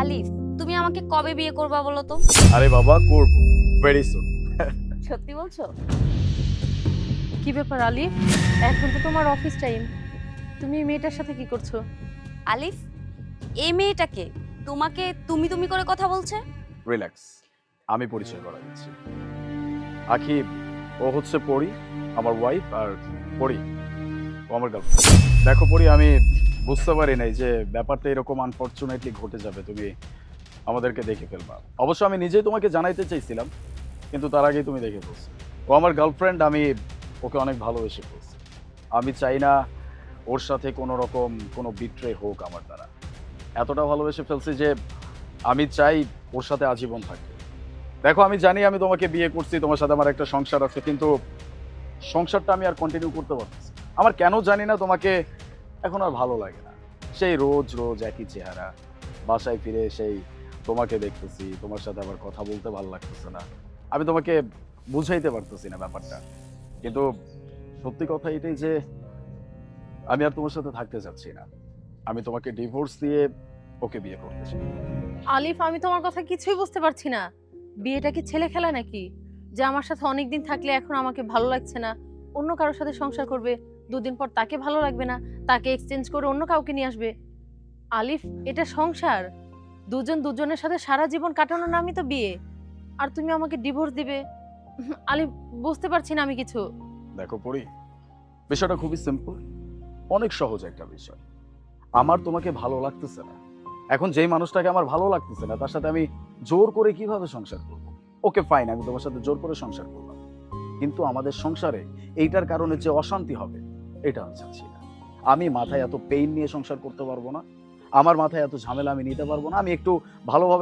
আলিফ তুমি আমাকে কবে বিয়ে করবা বলো তো? আরে বাবা করব। ভেরি সুন সত্যি বলছো? কি ব্যাপার আলিফ? এখন তো তোমার অফিস টাইম তুমি এই মেয়েটার সাথে কি করছ? আলিফ এই মেয়েটাকে তোমাকে তুমি তুমি করে কথা বলছে? রিল্যাক্স আমি পরিচয় করা দিচ্ছি। আখি ও হচ্ছে পরি আমার ওয়াইফ আর পরি। ও আমার গার্লফ্রেন্ড দেখো পরি আমি বুঝতে পারি নাই যে ব্যাপারটা এরকম আনফর্চুনেটলি ঘটে যাবে, তুমি আমাদেরকে দেখে ফেলবা। অবশ্য আমি নিজেই তোমাকে জানাইতে চাইছিলাম, কিন্তু তার আগেই তুমি দেখে ফেলছো। ও আমার গার্লফ্রেন্ড আমি ওকে অনেক ভালোবেসে ফেলছি। আমি চাই না ওর সাথে কোনো রকম কোনো বিট্রে হোক আমার দ্বারা। এতটা ভালোবেসে ফেলছি যে আমি চাই ওর সাথে আজীবন থাকতে। দেখো, আমি জানি আমি তোমাকে বিয়ে করছি, তোমার সাথে আমার একটা সংসার আছে, কিন্তু সংসারটা আমি আর কন্টিনিউ করতে পারছি আমার কেন জানি না তোমাকে এখন আর ভালো লাগে না। সেই রোজ রোজ একই চেহারা, বাসায় ফিরে সেই তোমাকে দেখতেছি, তোমার সাথে আবার কথা বলতে ভালো লাগতেছে না। আমি তোমাকে বুঝাইতে পারতেছি না ব্যাপারটা। কিন্তু সত্যি কথা এটাই যে, আমি আর তোমার সাথে থাকতে চাচ্ছি না। আমি তোমাকে ডিভোর্স দিয়ে ওকে বিয়ে করতে চাই। আলিফ, আমি তোমার কথা কিছুই বুঝতে পারছি না। বিয়েটা কি ছেলে খেলা নাকি? যে আমার সাথে অনেকদিন থাকলে এখন আমাকে ভালো লাগছে না। অন্য কারোর সাথে সংসার করবে, দুদিন পর তাকে ভালো লাগবে না, তাকে এক্সচেঞ্জ করে অন্য কাউকে নিয়ে আসবে। আলিফ, এটা সংসার। দুজন দুজনের সাথে সারা জীবন কাটানোর নামই তো বিয়ে। আর তুমি আমাকে ডিভোর্স দিবে। আলিফ, বুঝতে পারছি না আমি কিছু। দেখো পড়ি, বিষয়টা খুবই সিম্পল অনেক সহজ একটা বিষয়। আমার তোমাকে ভালো লাগতেছে না। এখন যেই মানুষটাকে আমার ভালো লাগতেছে না, তার সাথে আমি জোর করে কীভাবে সংসার করব? ওকে ফাইন আমি তোমার সাথে জোর করে সংসার করলাম। কিন্তু আমাদের সংসারে এইটার কারণে যে অশান্তি হবে, এটা আমি চাচ্ছি না। আমি মাথায় এত পেইন নিয়ে সংসার করতে পারব না। আমার মাথায় এত ঝামেলা আমি নিতে পারব না। আমি একটু ভালোভাবে